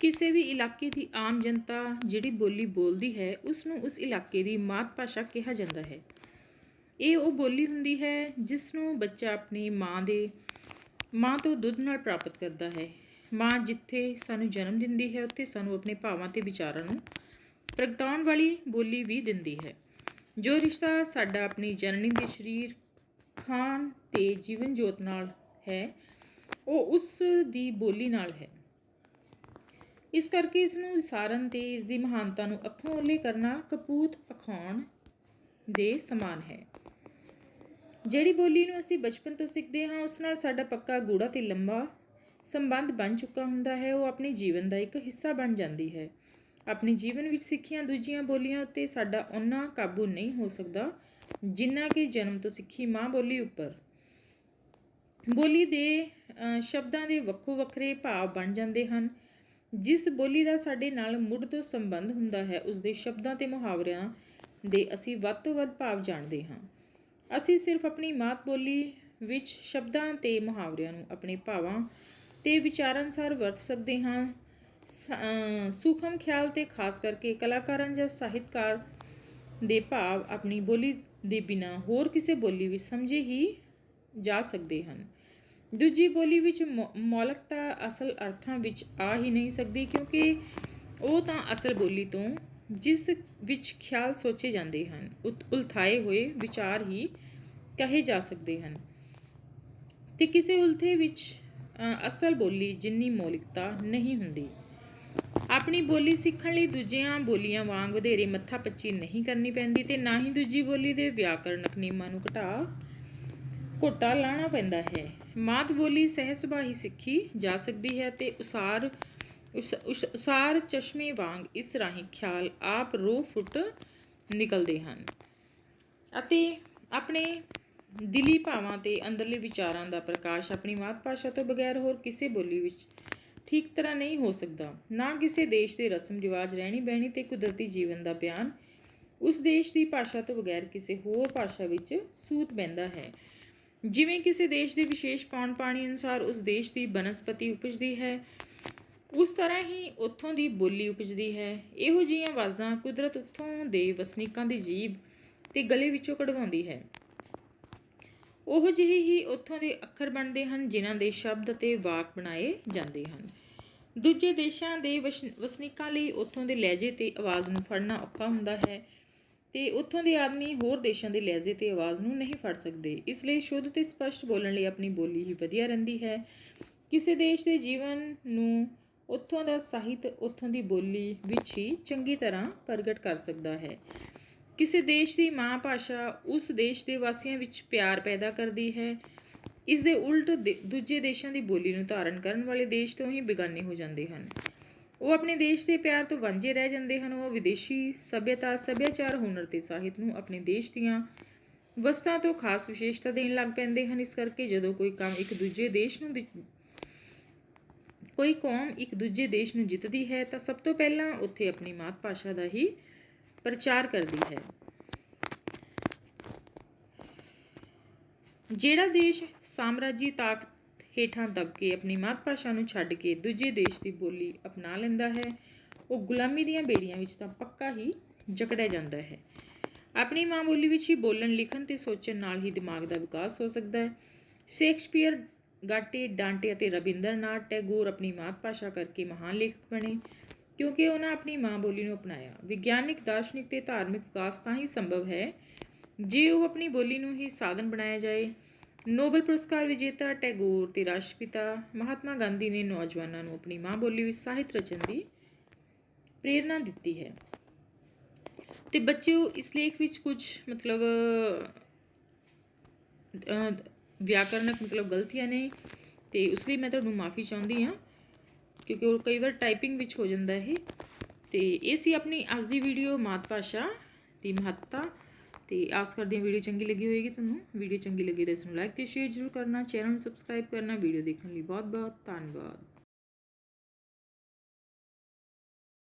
ਕਿਸੇ ਵੀ ਇਲਾਕੇ ਦੀ ਆਮ ਜਨਤਾ ਜਿਹੜੀ ਬੋਲੀ ਬੋਲਦੀ ਹੈ ਉਸ ਨੂੰ ਉਸ ਇਲਾਕੇ ਦੀ ਮਾਤ ਭਾਸ਼ਾ ਕਿਹਾ ਜਾਂਦਾ ਹੈ। ਇਹ ਉਹ ਬੋਲੀ ਹੁੰਦੀ ਹੈ ਜਿਸ ਨੂੰ ਬੱਚਾ ਆਪਣੀ ਮਾਂ ਦੇ, ਮਾਂ ਤੋਂ ਦੁੱਧ ਨਾਲ ਪ੍ਰਾਪਤ ਕਰਦਾ ਹੈ। ਮਾਂ ਜਿੱਥੇ ਸਾਨੂੰ ਜਨਮ ਦਿੰਦੀ ਹੈ, ਉੱਥੇ ਸਾਨੂੰ ਆਪਣੇ ਭਾਵਾਂ ਤੇ ਵਿਚਾਰਾਂ ਨੂੰ ਪ੍ਰਗਟਾਉਣ ਵਾਲੀ ਬੋਲੀ ਵੀ ਦਿੰਦੀ ਹੈ। ਜੋ ਰਿਸ਼ਤਾ ਸਾਡਾ ਆਪਣੀ ਜਨਨੀ ਦੇ ਸਰੀਰ ਖਾਨ ਤੇ ਜੀਵਨ ਜੋਤ ਨਾਲ ਹੈ, ਉਹ ਉਸ ਦੀ ਬੋਲੀ ਨਾਲ ਹੈ। ਇਸ ਕਰਕੇ ਇਸ ਨੂੰ ਵਿਸਾਰਨ ਤੇ ਇਸ ਦੀ ਮਹਾਨਤਾ ਨੂੰ ਅੱਖੋਂ ਓਲੇ ਕਰਨਾ ਕਪੂਤ ਅਖਾਉਣ ਦੇ ਸਮਾਨ ਹੈ। ਜਿਹੜੀ ਬੋਲੀ ਨੂੰ ਅਸੀਂ ਬਚਪਨ ਤੋਂ ਸਿੱਖਦੇ ਹਾਂ, ਉਸ ਨਾਲ ਸਾਡਾ ਪੱਕਾ ਗੂੜਾ ਤੇ ਲੰਬਾ ਸੰਬੰਧ ਬਣ ਚੁੱਕਾ ਹੁੰਦਾ ਹੈ। ਉਹ ਆਪਣੇ ਜੀਵਨ ਦਾ ਇੱਕ ਹਿੱਸਾ ਬਣ ਜਾਂਦੀ ਹੈ। ਆਪਣੇ ਜੀਵਨ ਵਿੱਚ ਸਿੱਖੀਆਂ ਦੂਜੀਆਂ ਬੋਲੀਆਂ ਉੱਤੇ ਸਾਡਾ ਉਹਨਾਂ ਕਾਬੂ ਨਹੀਂ ਹੋ ਸਕਦਾ ਜਿੰਨਾ ਕਿ ਜਨਮ ਤੋਂ ਸਿੱਖੀ ਮਾਂ ਬੋਲੀ ਉੱਪਰ। ਬੋਲੀ ਦੇ ਸ਼ਬਦਾਂ ਦੇ ਵੱਖੋ ਵੱਖਰੇ ਭਾਵ ਬਣ ਜਾਂਦੇ ਹਨ। ਜਿਸ ਬੋਲੀ ਦਾ ਸਾਡੇ ਨਾਲ ਮੁੱਢ ਤੋਂ ਸੰਬੰਧ ਹੁੰਦਾ ਹੈ ਉਸ ਦੇ ਸ਼ਬਦਾਂ ਤੇ ਮੁਹਾਵਰਿਆਂ ਦੇ ਅਸੀਂ ਵੱਧ ਤੋਂ ਵੱਧ ਭਾਵ ਜਾਣਦੇ ਹਾਂ। ਅਸੀਂ ਸਿਰਫ ਆਪਣੀ ਮਾਤ ਬੋਲੀ ਵਿੱਚ ਸ਼ਬਦਾਂ ਤੇ ਮੁਹਾਵਰਿਆਂ ਨੂੰ ਆਪਣੇ ਭਾਵਾਂ ਤੇ ਵਿਚਾਰ ਅਨੁਸਾਰ ਵਰਤ ਸਕਦੇ ਹਾਂ। ਸੂਖਮ ਖਿਆਲ ਤੇ ਖਾਸ ਕਰਕੇ ਕਲਾਕਾਰਾਂ ਜਾਂ ਸਾਹਿਤਕਾਰ ਦੇ ਭਾਵ ਆਪਣੀ ਬੋਲੀ ਦੇ ਬਿਨਾ ਹੋਰ ਕਿਸੇ ਬੋਲੀ ਵਿੱਚ ਸਮਝੇ ਹੀ ਜਾ ਸਕਦੇ ਹਨ। ਦੂਜੀ ਬੋਲੀ ਵਿੱਚ ਮੌ- ਮੌਲਿਕਤਾ ਅਸਲ ਅਰਥਾਂ ਵਿੱਚ ਆ ਹੀ ਨਹੀਂ ਸਕਦੀ ਕਿਉਂਕਿ ਉਹ ਤਾਂ ਅਸਲ ਬੋਲੀ ਤੋਂ ਜਿਸ ਵਿੱਚ ਖਿਆਲ ਸੋਚੇ ਜਾਂਦੇ ਹਨ ਉਲਥਾਏ ਹੋਏ ਵਿਚਾਰ ਹੀ ਕਹੇ ਜਾ ਸਕਦੇ ਹਨ। ਤੇ ਕਿਸੇ ਉਲਥੇ ਵਿੱਚ ਅ, ਅਸਲ ਬੋਲੀ ਜਿੰਨੀ ਮੌਲਿਕਤਾ ਨਹੀਂ ਹੁੰਦੀ। ਆਪਣੀ ਬੋਲੀ ਸਿੱਖਣ ਲਈ ਦੂਜਿਆਂ ਬੋਲੀਆਂ ਵਾਂਗ ਵਧੇਰੇ ਮੱਥਾ ਪੱਚੀ ਨਹੀਂ ਕਰਨੀ ਪੈਂਦੀ ਤੇ ਨਾ ਹੀ ਦੂਜੀ ਬੋਲੀ ਦੇ ਵਿਆਕਰਨਕ ਨਿਯਮਾਂ ਨੂੰ ਘਟਾ ਘੋਟਾ ਲਾਣਾ ਪੈਂਦਾ ਹੈ। ਮਾਤ ਬੋਲੀ ਸਹਿ ਸੁਭਾਅ ਸਿੱਖੀ ਜਾ ਸਕਦੀ ਹੈ ਤੇ ਉਸਾਰ ਉਸਾਰ ਚਸ਼ਮੇ ਵਾਂਗ ਇਸ ਰਾਹੀਂ ਖਿਆਲ ਆਪ ਰੋ ਫੁੱਟ ਨਿਕਲਦੇ ਹਨ। ਅਤੇ ਆਪਣੇ ਦਿਲੀ ਭਾਵਾਂ ਤੇ ਅੰਦਰਲੇ ਵਿਚਾਰਾਂ ਦਾ ਪ੍ਰਕਾਸ਼ ਆਪਣੀ ਮਾਤ ਭਾਸ਼ਾ ਤੋਂ ਬਗੈਰ ਹੋਰ ਕਿਸੇ ਬੋਲੀ ਵਿੱਚ ਠੀਕ ਤਰ੍ਹਾਂ ਨਹੀਂ ਹੋ ਸਕਦਾ। ਨਾ ਕਿਸੇ ਦੇਸ਼ ਦੇ ਰਸਮ ਰਿਵਾਜ, ਰਹਿਣੀ ਬਹਿਣੀ ਤੇ ਕੁਦਰਤੀ ਜੀਵਨ ਦਾ ਬਿਆਨ ਉਸ ਦੇਸ਼ ਦੀ ਭਾਸ਼ਾ ਤੋਂ ਬਗੈਰ ਕਿਸੇ ਹੋਰ ਭਾਸ਼ਾ ਵਿੱਚ ਸੂਤ ਬੈਂਦਾ ਹੈ। ਜਿਵੇਂ ਕਿਸੇ ਦੇਸ਼ ਦੇ ਵਿਸ਼ੇਸ਼ ਪੌਣ ਪਾਣੀ ਅਨੁਸਾਰ ਉਸ ਦੇਸ਼ ਦੀ ਬਨਸਪਤੀ ਉਪਜਦੀ ਹੈ, ਉਸ ਤਰ੍ਹਾਂ ਹੀ ਉੱਥੋਂ ਦੀ ਬੋਲੀ ਉਪਜਦੀ ਹੈ। ਇਹੋ ਜਿਹੀਆਂ ਆਵਾਜ਼ਾਂ ਕੁਦਰਤ ਉੱਥੋਂ ਦੇ ਵਸਨੀਕਾਂ ਦੀ ਜੀਬ ਤੇ ਗਲੇ ਵਿੱਚੋਂ ਕਢਵਾਉਂਦੀ ਹੈ। ਉਹ ਜਿਹੇ ਹੀ ਉੱਥੋਂ ਦੇ ਅੱਖਰ ਬਣਦੇ ਹਨ, ਜਿਨ੍ਹਾਂ ਦੇ ਸ਼ਬਦ ਅਤੇ ਵਾਕ ਬਣਾਏ ਜਾਂਦੇ ਹਨ। ਦੂਜੇ ਦੇਸ਼ਾਂ ਦੇ ਵਸ਼- ਵਸਨੀਕਾਂ ਲਈ ਉੱਥੋਂ ਦੇ ਲਹਿਜੇ ਤੇ ਆਵਾਜ਼ ਨੂੰ ਫੜਨਾ ਔਖਾ ਹੁੰਦਾ ਹੈ। ਤੇ ਉੱਥੋਂ ਦੇ ਆਦਮੀ ਹੋਰ ਦੇਸ਼ਾਂ ਦੇ ਲਹਿਜੇ ਤੇ ਆਵਾਜ਼ ਨੂੰ ਨਹੀਂ ਫੜ ਸਕਦੇ। ਇਸ ਲਈ ਸ਼ੁੱਧ ਤੇ ਸਪਸ਼ਟ ਬੋਲਣ ਲਈ ਆਪਣੀ ਬੋਲੀ ਹੀ ਵਧੀਆ ਰਹਿੰਦੀ ਹੈ। ਕਿਸੇ ਦੇਸ਼ ਦੇ ਜੀਵਨ ਨੂੰ ਉੱਥੋਂ ਦਾ ਸਾਹਿਤ, ਉੱਥੋਂ ਦੀ ਬੋਲੀ ਵਿੱਚ ਹੀ ਚੰਗੀ ਤਰ੍ਹਾਂ ਪ੍ਰਗਟ ਕਰ ਸਕਦਾ ਹੈ। ਕਿਸੇ ਦੇਸ਼ ਦੀ ਮਾਂ ਭਾਸ਼ਾ ਉਸ ਦੇਸ਼ ਦੇ ਵਾਸੀਆਂ ਵਿੱਚ ਪਿਆਰ ਪੈਦਾ ਕਰਦੀ ਹੈ। ਇਸ ਦੇ ਉਲਟ ਦੇ- ਦੂਜੇ ਦੇਸ਼ਾਂ ਦੀ ਬੋਲੀ ਨੂੰ ਧਾਰਨ ਕਰਨ ਵਾਲੇ ਦੇਸ਼ ਤੋਂ ਹੀ ਬੇਗਾਨੇ ਹੋ ਜਾਂਦੇ ਹਨ। ਉਹ ਆਪਣੇ ਦੇਸ਼ ਦੇ ਪਿਆਰ ਤੋਂ ਵਾਂਝੇ ਰਹਿ ਜਾਂਦੇ ਹਨ। ਉਹ ਵਿਦੇਸ਼ੀ ਸਭਿਅਤਾ, ਸੱਭਿਆਚਾਰ ਹੁਨਰ ਤੇ ਸਾਹਿਤ ਨੂੰ ਆਪਣੇ ਦੇਸ਼ ਦੀਆਂ ਵਸਤਾਂ ਤੋਂ ਖਾਸ ਵਿਸ਼ੇਸ਼ਤਾ ਦੇਣ ਲੱਗ ਪੈਂਦੇ ਹਨ। ਇਸ ਕਰਕੇ ਜਦੋਂ ਕੋਈ ਕੰਮ ਇੱਕ ਦੂਜੇ ਦੇਸ਼ ਨੂੰ ਕੋਈ ਕੌਮ ਇੱਕ ਦੂਜੇ ਦੇਸ਼ ਨੂੰ ਜਿੱਤਦੀ ਹੈ, ਤਾਂ ਸਭ ਤੋਂ ਪਹਿਲਾਂ ਉੱਥੇ ਆਪਣੀ ਮਾਤ ਭਾਸ਼ਾ ਦਾ ਹੀ ਪ੍ਰਚਾਰ ਕਰਦੀ ਹੈ। ਜਿਹੜਾ ਦੇਸ਼ ਸਾਮਰਾਜੀ ਤਾਕਤ ਹੇਠਾਂ ਦਬ ਕੇ ਆਪਣੀ ਮਾਤ ਭਾਸ਼ਾ ਨੂੰ ਛੱਡ ਕੇ ਦੂਜੇ ਦੇਸ਼ ਦੀ ਬੋਲੀ ਅਪਣਾ ਲੈਂਦਾ ਹੈ। ਉਹ ਗੁਲਾਮੀ ਦੀਆਂ ਬੇੜੀਆਂ ਵਿੱਚ ਤਾਂ ਪੱਕਾ ਹੀ ਜਕੜਿਆ ਜਾਂਦਾ ਹੈ। ਆਪਣੀ ਮਾਂ ਬੋਲੀ ਵਿੱਚ ਹੀ ਬੋਲਣ, ਲਿਖਣ ਤੇ ਸੋਚਣ ਨਾਲ ਹੀ ਦਿਮਾਗ ਦਾ ਵਿਕਾਸ ਹੋ ਸਕਦਾ ਹੈ। ਸ਼ੇਕਸਪੀਅਰ, ਗਾਟੇ, ਡਾਂਟੇ ਅਤੇ ਰਵਿੰਦਰਨਾਥ ਟੈਗੋਰ ਆਪਣੀ ਮਾਤ ਭਾਸ਼ਾ ਕਰਕੇ ਮਹਾਨ ਲੇਖਕ ਬਣੇ। ਕਿਉਂਕਿ ਉਹਨਾਂ ਆਪਣੀ ਮਾਂ ਬੋਲੀ ਨੂੰ ਅਪਣਾਇਆ। ਵਿਗਿਆਨਿਕ, ਦਾਰਸ਼ਨਿਕ ਤੇ ਧਾਰਮਿਕ ਵਿਕਾਸ ਤਾਂ ਹੀ ਸੰਭਵ ਹੈ ਜੇ ਉਹ ਆਪਣੀ ਬੋਲੀ ਨੂੰ ਹੀ ਸਾਧਨ ਬਣਾਇਆ ਜਾਏ। ਨੋਬਲ ਪੁਰਸਕਾਰ ਵਿਜੇਤਾ ਟੈਗੋਰ ਤੇ ਰਾਸ਼ਟਰਪਿਤਾ ਮਹਾਤਮਾ ਗਾਂਧੀ ਨੇ ਨੌਜਵਾਨਾਂ ਨੂੰ ਆਪਣੀ ਮਾਂ ਬੋਲੀ ਵਿੱਚ ਸਾਹਿਤ ਰਚਨ ਦੀ ਪ੍ਰੇਰਣਾ ਦਿੱਤੀ ਹੈ। ਤੇ ਬੱਚਿਓ ਇਸ ਲੇਖ ਵਿੱਚ ਕੁਝ ਮਤਲਬ ਅਹ, ਵਿਆਕਰਨਕ ਮਤਲਬ ਗਲਤੀਆਂ ਨੇ ਤੇ ਉਸ ਲਈ ਮੈਂ ਤੁਹਾਨੂੰ ਮਾਫੀ ਚਾਹੁੰਦੀ ਹਾਂ ਕਿਉਂਕਿ ਉਹ ਕਈ ਵਾਰ ਟਾਈਪਿੰਗ ਵਿੱਚ ਹੋ ਜਾਂਦਾ ਹੈ ਤੇ ਇਹ ਸੀ ਆਪਣੀ ਅੱਜ ਦੀ ਵੀਡੀਓ ਮਾਤ ਭਾਸ਼ਾ ਦੀ ਮਹੱਤਤਾ ਤੇ ਆਸ ਕਰਦੇ ਹਾਂ ਵੀਡੀਓ ਚੰਗੀ ਲੱਗੀ ਹੋਏਗੀ ਤੁਹਾਨੂੰ। ਵੀਡੀਓ ਚੰਗੀ ਲੱਗੀ ਤਾਂ ਇਸ ਨੂੰ ਲਾਈਕ ਤੇ ਸ਼ੇਅਰ ਜ਼ਰੂਰ ਕਰਨਾ ਚੈਨਲ ਨੂੰ ਸਬਸਕ੍ਰਾਈਬ ਕਰਨਾ, ਵੀਡੀਓ ਦੇਖਣ ਲਈ ਬਹੁਤ ਬਹੁਤ ਧੰਨਵਾਦ।